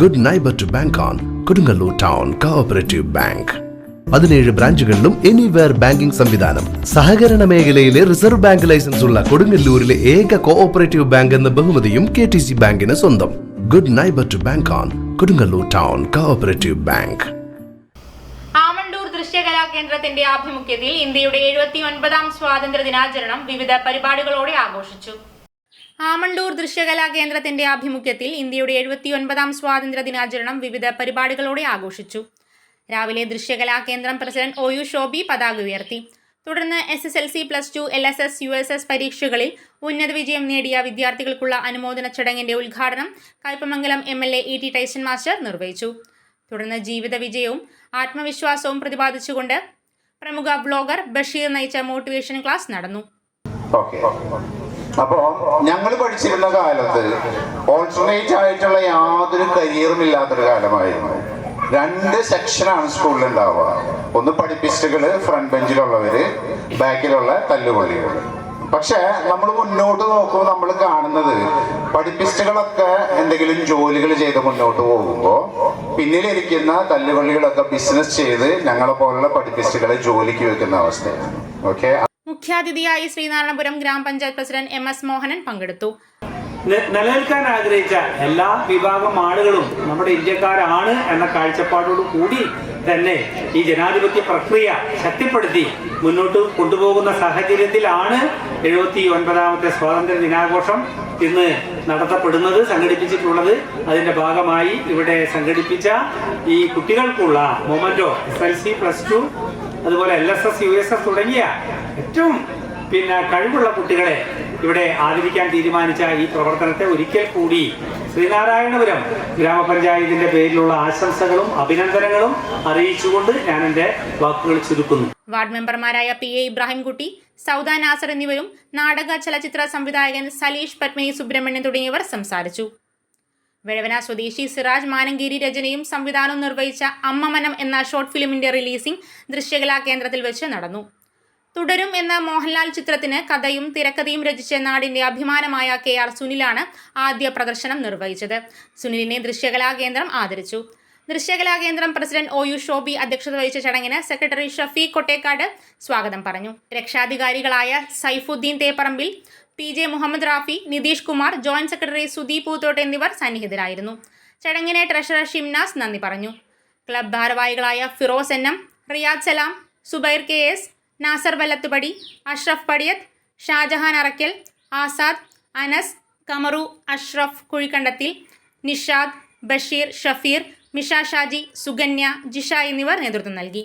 Good neighbour to bank on Kodungallur town cooperative bank പതിനേഴ് ബ്രാഞ്ചുകളിലും anywhere banking സംവിധാനം. സഹകരണ മേഖലയിലെ റിസർവ് ബാങ്ക് ലൈസൻസ് ഉള്ള കൊടുങ്ങല്ലൂരിലെ ഏക കോഓപ്പറേറ്റീവ് ബാങ്ക് എന്ന ബഹുമതിയും കെ ടി സി ബാങ്കിന് സ്വന്തം. Good neighbour to bank on Kodungallur town cooperative bank ദൃശ്യകലാ കേന്ദ്രത്തിന്റെ ആഭിമുഖ്യത്തിൽ ഇന്ത്യയുടെ എഴുപത്തി ഒൻപതാം സ്വാതന്ത്ര്യ ദിനാചരണം വിവിധ പരിപാടികളോടെ ആഘോഷിച്ചു. ആമണ്ടൂർ ദൃശ്യകലാ കേന്ദ്രത്തിന്റെ ആഭിമുഖ്യത്തിൽ ഇന്ത്യയുടെ എഴുപത്തി ഒൻപതാം സ്വാതന്ത്ര്യ ദിനാചരണം വിവിധ പരിപാടികളോടെ ആഘോഷിച്ചു. രാവിലെ ദൃശ്യകലാ കേന്ദ്രം പ്രസിഡന്റ് ഒ യു ഷോബി പതാക ഉയർത്തി. തുടർന്ന് S S L C plus two L S S U S S പരീക്ഷകളിൽ ഉന്നത വിജയം നേടിയ വിദ്യാർത്ഥികൾക്കുള്ള അനുമോദന ചടങ്ങിന്റെ ഉദ്ഘാടനം Kaipamangalam M L A E T Tyson master നിർവഹിച്ചു. തുടർന്ന് ജീവിത വിജയവും ആത്മവിശ്വാസവും പ്രതിപാദിച്ചുകൊണ്ട് പ്രമുഖ ബ്ലോഗർ ബഷീർ നയിച്ച മോട്ടിവേഷൻ ക്ലാസ് നടന്നു. അപ്പോ ഞങ്ങൾ പഠിച്ചിരുന്ന കാലത്ത് ഓൾട്ടർനേറ്റ് ആയിട്ടുള്ള യാതൊരു കരിയറും ഇല്ലാത്തൊരു കാലമായിരുന്നു. രണ്ട് സെക്ഷനാണ് സ്കൂളിൽ ഉണ്ടാവുക ഒന്ന് പഠിപ്പിസ്റ്റുകൾ ഫ്രണ്ട് ബെഞ്ചിലുള്ളവര് ബാക്കിലുള്ള തല്ലുകൊള്ളികൾ പക്ഷെ നമ്മൾ മുന്നോട്ട് നോക്കുമ്പോൾ നമ്മൾ കാണുന്നത് പഠിപ്പിസ്റ്റുകളൊക്കെ എന്തെങ്കിലും ജോലികൾ ചെയ്ത് മുന്നോട്ട് പോകുമ്പോൾ പിന്നിലിരിക്കുന്ന തല്ലുപള്ളികളൊക്കെ ബിസിനസ് ചെയ്ത് ഞങ്ങളെ പോലുള്ള പഠിപ്പിസ്റ്റുകളെ ജോലിക്ക് വെക്കുന്ന അവസ്ഥയാണ്. ഓക്കെ മുഖ്യാതിഥിയായി ശ്രീനാരായണപുരം ഗ്രാമപഞ്ചായത്ത് പ്രസിഡന്റ് എം എസ് മോഹനൻ പങ്കെടുത്തു. നിലനിൽക്കാൻ ആഗ്രഹിച്ച എല്ലാ വിഭാഗം ആളുകളും നമ്മുടെ ഇന്ത്യക്കാരാണ് എന്ന കാഴ്ചപ്പാടോട് കൂടി തന്നെ ഈ ജനാധിപത്യ പ്രക്രിയ ശക്തിപ്പെടുത്തി മുന്നോട്ട് കൊണ്ടുപോകുന്ന സാഹചര്യത്തിലാണ് എഴുപത്തി ഒൻപതാമത്തെ സ്വാതന്ത്ര്യ ദിനാഘോഷം ഇന്ന് നടത്തപ്പെടുന്നത് സംഘടിപ്പിച്ചിട്ടുള്ളത്. അതിന്റെ ഭാഗമായി ഇവിടെ സംഘടിപ്പിച്ച ഈ കുട്ടികൾക്കുള്ള memento S L C plus two അതുപോലെ L S S U S S തുടങ്ങിയ ഏറ്റവും പിന്നെ കഴിവുള്ള കുട്ടികളെ ഇവിടെ ആദരിക്കാൻ തീരുമാനിച്ച ഈ പ്രവർത്തനത്തെ ഒരിക്കൽ കൂടി ശ്രീനാരായണപുരം ഗ്രാമപഞ്ചായത്തിന്റെ പേരിലുള്ള ആശംസകളും അഭിനന്ദനങ്ങളും അറിയിച്ചുകൊണ്ട് ഞാൻ എന്റെ വാക്കുകൾ ചുരുക്കുന്നു. വാർഡ് മെമ്പർമാരായ പി എ ഇബ്രാഹിംകുട്ടി സൗദാ നാസർ എന്നിവരും നാടക ചലച്ചിത്ര സംവിധായകൻ സലീഷ് പത്മിനി സുബ്രഹ്മണ്യൻ തുടങ്ങിയവർ സംസാരിച്ചു. വെഴവന സ്വദേശി സിറാജ് മാനങ്കേരി രചനയും സംവിധാനവും നിർവഹിച്ച അമ്മമനം എന്ന ഷോർട്ട് ഫിലിമിന്റെ റിലീസിംഗ് ദൃശ്യകലാ കേന്ദ്രത്തിൽ വെച്ച് നടന്നു. തുടരും എന്ന മോഹൻലാൽ ചിത്രത്തിന് കഥയും തിരക്കഥയും രചിച്ച നാടിന്റെ അഭിമാനമായ കെ ആർ സുനിലാണ് ആദ്യ പ്രദർശനം നിർവഹിച്ചത്. സുനിലിനെ ദൃശ്യകലാ കേന്ദ്രം ആദരിച്ചു. ദൃശ്യകലാ കേന്ദ്രം പ്രസിഡന്റ് ഒ യു ഷോബി അധ്യക്ഷത വഹിച്ച ചടങ്ങിന് സെക്രട്ടറി ഷഫീഖ് കൊട്ടേക്കാട് സ്വാഗതം പറഞ്ഞു. രക്ഷാധികാരികളായ Saifuddin Theparambil P J Muhammad Rafi Nitish Kumar joint secretary Sudeep Poothott എന്നിവർ സന്നിഹിതരായിരുന്നു. ചടങ്ങിന് ട്രഷറർ ഷിംനാസ് നന്ദി പറഞ്ഞു. ക്ലബ് ഭാരവാഹികളായ Firoz N M Riyad Salam Zubair K S Nasar Vallathupadi Ashraf Padiyath Shajahan Arakkal Azad Anas Kamaru Ashraf Kuzhikandathil Nishad Basheer Shafeer Misha Shaji Sukanya Jisha എന്നിവർ നേതൃത്വം നൽകി.